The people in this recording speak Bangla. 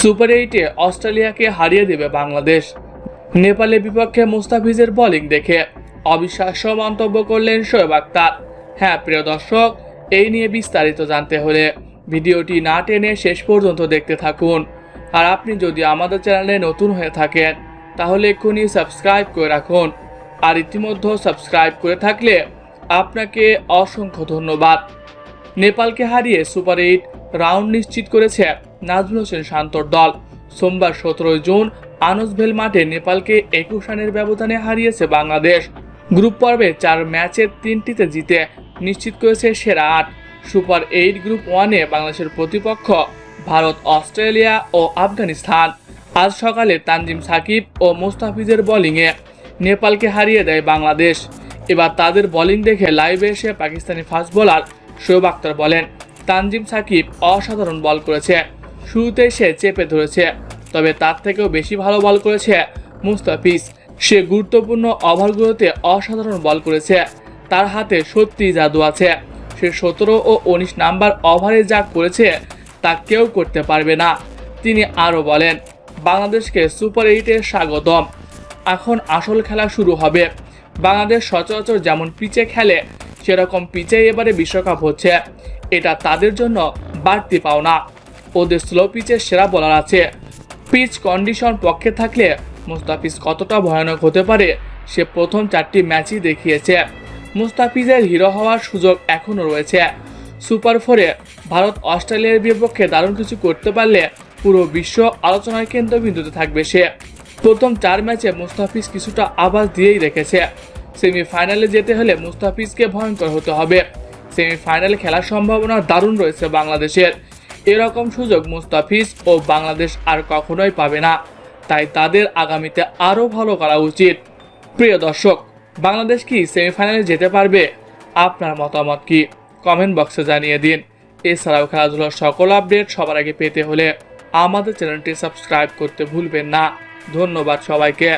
সুপার এইটে অস্ট্রেলিয়াকে হারিয়ে দেবে বাংলাদেশ। নেপালের বিপক্ষে মুস্তাফিজের বোলিং দেখে অবিশ্বাস্য মন্তব্য করলেন শোয়েব আক্তার হ্যাঁ প্রিয় দর্শক, এই নিয়ে বিস্তারিত জানতে হলে ভিডিওটি না টেনে শেষ পর্যন্ত দেখতে থাকুন। আর আপনি যদি আমাদের চ্যানেলে নতুন হয়ে থাকেন, তাহলে এক্ষুনি সাবস্ক্রাইব করে রাখুন। আর ইতিমধ্যে সাবস্ক্রাইব করে থাকলে আপনাকে অসংখ্য ধন্যবাদ। নেপালকে হারিয়ে সুপার এইট রাউন্ড নিশ্চিত করেছে নাজমুল হোসেন শান্তর দল। সোমবার সতেরোই জুন আনসভেল মাঠে নেপালকে একুশ রানের ব্যবধানে হারিয়েছে বাংলাদেশ। গ্রুপ পর্বে চার ম্যাচের তিনটিতে জিতে নিশ্চিত করেছে সেরা আট। সুপার এইট গ্রুপ ওয়ানে বাংলাদেশের প্রতিপক্ষ ভারত, অস্ট্রেলিয়া ও আফগানিস্তান। আজ সকালে তানজিম সাকিব ও মুস্তাফিজের বোলিংয়ে নেপালকে হারিয়ে দেয় বাংলাদেশ। এবার তাদের বোলিং দেখে লাইভে এসে পাকিস্তানি ফাস্ট বোলার শোয়েব আক্তার বলেন তানজিম সাকিব অসাধারণ বল করেছে। শুরুতে সে চেপে ধরেছে, তবে তার থেকেও বেশি ভালো বল করেছে মুস্তাফিজ। সে গুরুত্বপূর্ণ ওভারগুলোতে অসাধারণ বল করেছে। তার হাতে সত্যি জাদু আছে। সে সতেরো ও উনিশ নাম্বার ওভারে যা করেছে, তা কেউ করতে পারবে না, তিনি আরও বলেন। বাংলাদেশকে সুপার এইটে স্বাগতম। এখন আসল খেলা শুরু হবে। বাংলাদেশ সচরাচর যেমন পিচে খেলে, সেরকম পিচে এবারে বিশ্বকাপ হচ্ছে। এটা তাদের জন্য বাড়তি পাওনা। ওদের স্লো পিচের সেরা বলার আছে। পিচ কন্ডিশন পক্ষে থাকলে মুস্তাফিজ কতটা ভয়ানক হতে পারে, সে প্রথম চারটি ম্যাচই দেখিয়েছে। মুস্তাফিজের হিরো হওয়ার সুযোগ এখনও রয়েছে। সুপার ফোরে ভারত অস্ট্রেলিয়ার বিপক্ষে দারুণ কিছু করতে পারলে পুরো বিশ্ব আলোচনার কেন্দ্রবিন্দুতে থাকবে সে। প্রথম চার ম্যাচে মুস্তাফিজ কিছুটা আভাস দিয়েই রেখেছে। সেমিফাইনালে যেতে হলে মুস্তাফিজকে ভয়ঙ্কর হতে হবে। সেমিফাইনালে খেলার সম্ভাবনা দারুণ রয়েছে বাংলাদেশের। এরকম সুযোগ মুস্তাফিজ ও বাংলাদেশ আর কখনোই পাবে না। তাই তাদের আগামীতে আরও ভালো করা উচিত। প্রিয় দর্শক, বাংলাদেশ কি সেমিফাইনালে যেতে পারবে? আপনার মতামত কি? কমেন্ট বক্সে জানিয়ে দিন। এছাড়াও খেলাধুলার সকল আপডেট সবার আগে পেতে হলে আমাদের চ্যানেলটি সাবস্ক্রাইব করতে ভুলবেন না। ধন্যবাদ সবাইকে।